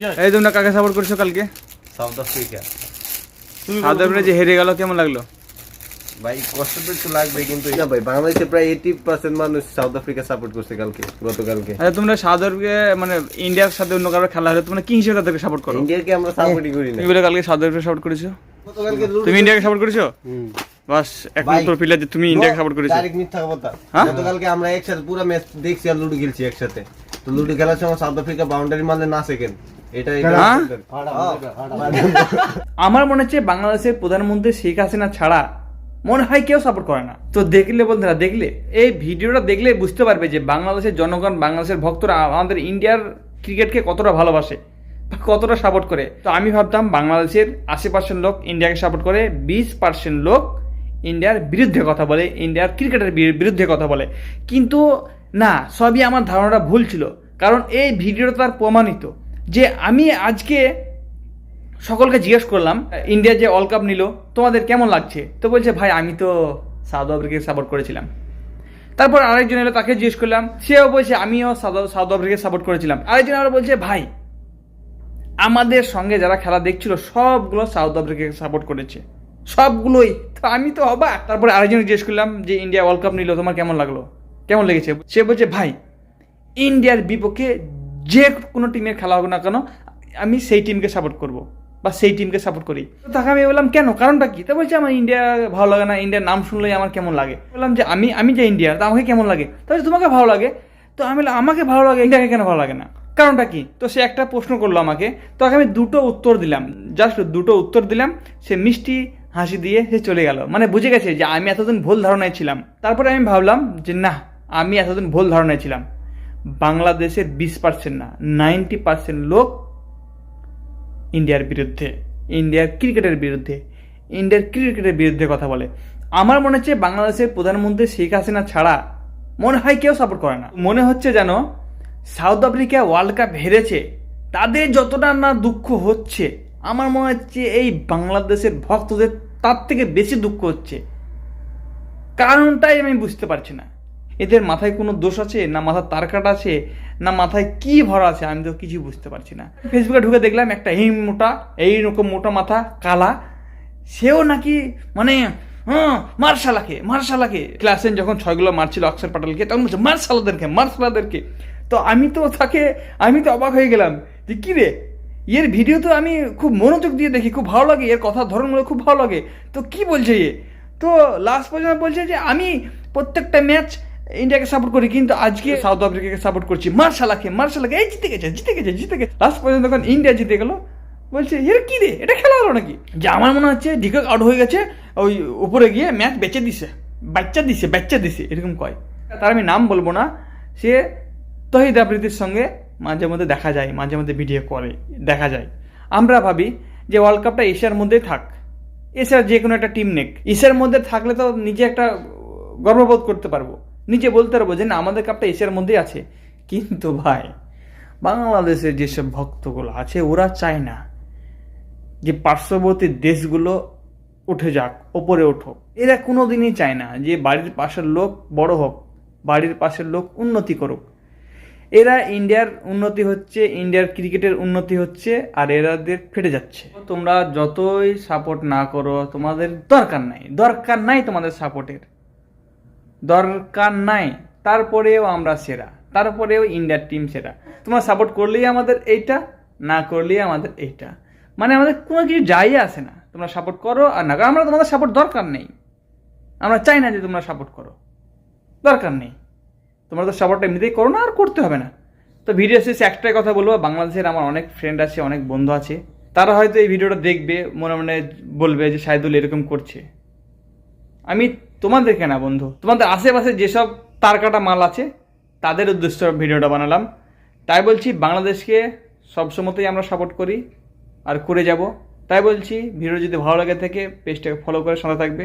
এই তোমরা কাকে সাপোর্ট করছ কালকে? South Africa. সাউথ আফ্রিকা যে হেরে গেল কেমন লাগল? ভাই কষ্ট তো একটু লাগবে কিন্তু না ভাই বাংলাদেশে প্রায় এইটি পার্সেন্ট মানুষ সাউথ আফ্রিকা সাপোর্ট করছে কালকে গতকালকে। আচ্ছা তোমরা সাউথ আফ্রিকা মানে ইন্ডিয়ার সাথে অন্য কারও খেলা হলে তোমরা কি হিসেবে তাদেরকে সাপোর্ট করো? ইন্ডিয়াকে আমরা সাপোর্টই করি না। তুমি বলে কালকে সাউথ আফ্রিকা সাপোর্ট করেছ? তুমি ইন্ডিয়াকে সাপোর্ট করেছ? হুম। বাস একমাত্র প্লেয়ার যে তুমি ইন্ডিয়াকে সাপোর্ট করেছ। ডাইরেক্ট মিথ্যা কথা। হ্যাঁ? গতকালকে আমরা একসাথে পুরো ম্যাচ দেখছি আর লুডো খেলছি একসাথে। তো লুডো খেলার সময় সাউথ আফ্রিকা বাউন্ডারি মারলে না সেকেন্ড হ্যাঁ? হ্যাঁ। আমার মনে হচ্ছে বাংলাদেশের প্রধানমন্ত্রী শেখ হাসিনা ছাড়া মনে হয় কেউ সাপোর্ট করে না। তো দেখলে বন্ধুরা দেখলে। এই ভিডিওটা দেখলে বুঝতে পারবে যে বাংলাদেশের জনগণ বাংলাদেশের ভক্তরা আমাদের ইন্ডিয়ার ক্রিকেটকে কতটা ভালোবাসে কতটা সাপোর্ট করে। তো আমি ভাবতাম বাংলাদেশের আশি পার্সেন্ট লোক ইন্ডিয়াকে সাপোর্ট করে বিশ পার্সেন্ট লোক ইন্ডিয়ার বিরুদ্ধে কথা বলে ইন্ডিয়ার ক্রিকেটের বিরুদ্ধে কথা বলে। কিন্তু না সবই আমার ধারণাটা ভুল ছিল। কারণ এই ভিডিওটা তার প্রমাণিত। যে আমি আজকে সকলকে জিজ্ঞেস করলাম, ইন্ডিয়া যে ওয়ার্ল্ড কাপ নিল, তোমাদের কেমন লাগছে? তো বলছে, ভাই, আমি তো সাউথ আফ্রিকাকে সাপোর্ট করেছিলাম। তারপর আরেকজন এলো, তাকে জিজ্ঞেস করলাম, সেও বলছে, আমিও সাউথ আফ্রিকাকে সাপোর্ট করেছিলাম। আরেকজন আবার বলছে, ভাই, আমাদের সঙ্গে যারা খেলা দেখছিল, সবগুলো সাউথ আফ্রিকাকে সাপোর্ট করেছে। সবগুলোই। তো আমি তো অবাক। তারপরে আরেকজন জিজ্ঞেস করলাম, যে ইন্ডিয়া ওয়ার্ল্ড কাপ নিল, তোমার কেমন লাগল? কেমন লেগেছে? সে বলছে, ভাই, ইন্ডিয়ার বিপক্ষে যে কোনো টিমের খেলা হোক না কেন, আমি সেই টিমকে সাপোর্ট করব বা সেই টিমকে সাপোর্ট করি। তো তাকে আমি বললাম, কেন? কারণটা কি? তা বলছে, আমার ইন্ডিয়া ভালো লাগে না ইন্ডিয়ার নাম শুনলেই আমার কেমন লাগে? বললাম যে, আমি আমি যে ইন্ডিয়া তা আমাকে কেমন লাগে? তাহলে তোমাকে ভালো লাগে? তো আমি আমাকে ভালো লাগে ইন্ডিয়াকে কেন ভালো লাগে না? কারণটা কি? তো সে একটা প্রশ্ন করল আমাকে, তো আমি দুটো উত্তর দিলাম। জাস্ট দুটো উত্তর দিলাম, সে মিষ্টি হাসি দিয়ে সে চলে গেল। মানে বুঝে গেছে যে, আমি এতদিন ভুল ধারণায় ছিলাম। তারপরে আমি ভাবলাম যে, না, আমি এতদিন ভুল ধারণায় ছিলাম। বাংলাদেশের বিশ পার্সেন্ট না, নাইনটি পার্সেন্ট লোক ইন্ডিয়ার বিরুদ্ধে, ইন্ডিয়ার ক্রিকেটের বিরুদ্ধে, ইন্ডিয়ার ক্রিকেটের বিরুদ্ধে কথা বলে। আমার মনে হচ্ছে বাংলাদেশের প্রধানমন্ত্রী শেখ হাসিনা ছাড়া মনে হয় কেউ সাপোর্ট করে না। মনে হচ্ছে যেন সাউথ আফ্রিকা ওয়ার্ল্ড কাপ হেরেছে, তাদের যতটা না দুঃখ হচ্ছে, আমার মনে হচ্ছে এই বাংলাদেশের ভক্তদের তার থেকে বেশি দুঃখ হচ্ছে। কারণটাই আমি বুঝতে পারছি না। এদের মাথায় কোনো দোষ আছে? না মাথার তার কাটা আছে? না মাথায় কি ভরা আছে? আমি তো কিছু বুঝতে পারছি না। ফেসবুকে ঢুকে দেখলাম একটা এই মোটা এইরকম মোটা মাথা, কালা। সেও নাকি মানে হ্যাঁ মার্শালাকে মার্শালাকে। ক্লাসেন যখন ছয়গুলো মারছিল অক্ষর পাটালকে, তখন বলছে, মার্শালাদেরকে মার্শালাদেরকে। তো আমি তো তাকে, আমি তো অবাক হয়ে গেলাম যে, কী রে? এর ভিডিও তো আমি খুব মনোযোগ দিয়ে দেখি, খুব ভালো লাগে। এর কথার ধরনগুলো খুব ভালো লাগে। তো কি বলছে এ? তো লাস্ট পর্যন্ত বলছে যে, আমি প্রত্যেকটা ম্যাচ ইন্ডিয়াকে সাপোর্ট করি কিন্তু আজকে সাউথ আফ্রিকাকে সাপোর্ট করছি। মার্শালাকে মার্শালাকে এই জিতে গেছে জিতে গেছে জিতে গেছে। লাস্ট পর্যন্ত যখন ইন্ডিয়া জিতে গেল বলছে এর কি রে? এটা খেলা হলো নাকি? যে আমার মনে হচ্ছে ডিকক আউট হয়ে গেছে ওই উপরে গিয়ে ম্যাচ বেচে দিছে বাচ্চা দিছে বাচ্চা দিছে এরকম কয়। তার আমি নাম বলব না সে তহিদ আবৃত্তির সঙ্গে মাঝে মধ্যে দেখা যায় মাঝে মধ্যে ভিডিও করে দেখা যায়। আমরা ভাবি যে ওয়ার্ল্ড কাপটা এশিয়ার মধ্যেই থাক এশিয়ার যে কোনো একটা টিম নেক। এশিয়ার মধ্যে থাকলে তো নিজে একটা গর্ববোধ করতে পারব। নিজে বলতে পারব যে না, আমাদের কাপটা এশিয়ার মধ্যেই আছে। কিন্তু ভাই, বাংলাদেশের যেসব ভক্তগুলো আছে, ওরা চায় না যে পার্শ্ববর্তী দেশগুলো উঠে যাক, ওপরে ওঠুক এরা কোনো দিনই চায় না যে বাড়ির পাশের লোক বড় হোক, বাড়ির পাশের লোক উন্নতি করুক। এরা ইন্ডিয়ার উন্নতি হচ্ছে, ইন্ডিয়ার ক্রিকেটের উন্নতি হচ্ছে, আর এরাদের ফেটে যাচ্ছে। তোমরা যতই সাপোর্ট না করো, তোমাদের দরকার নাই। দরকার নাই তোমাদের সাপোর্টের দরকার নাই। তারপরেও আমরা সেরা। তারপরেও ইন্ডিয়ার টিম সেরা। তোমরা সাপোর্ট করলেই আমাদের এইটা, না করলেই আমাদের এইটা। মানে আমাদের কোনো কিছু যাই আসে না। তোমরা সাপোর্ট করো আর না। আমরা তোমাদের সাপোর্ট দরকার নেই। আমরা চাই না যে তোমরা সাপোর্ট করো। দরকার নেই। তোমরা তো সাপোর্টটা এমনিতেই করো না আর করতে হবে না। তো ভিডিও শেষে একটাই কথা বলব। বাংলাদেশের আমার অনেক ফ্রেন্ড আছে, অনেক বন্ধু আছে। তারা হয়তো এই ভিডিওটা দেখবে, মনে মনে বলবে যে, সাইদুল এরকম করছে। আমি তোমাদেরকে না, বন্ধু। তোমাদের আশেপাশে যেসব তারকাটা মাল আছে, তাদের উদ্দেশ্য ভিডিওটা বানালাম। তাই বলছি, বাংলাদেশকে সবসময়তেই আমরা সাপোর্ট করি আর করে যাব। তাই বলছি, ভিডিও যদি ভালো লাগে থেকে পেজটাকে ফলো করে সাথে থাকবে।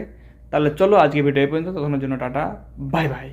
তাহলে চলো আজকে ভিডিও পর্যন্ত। তখনের জন্য টাটা বাই বাই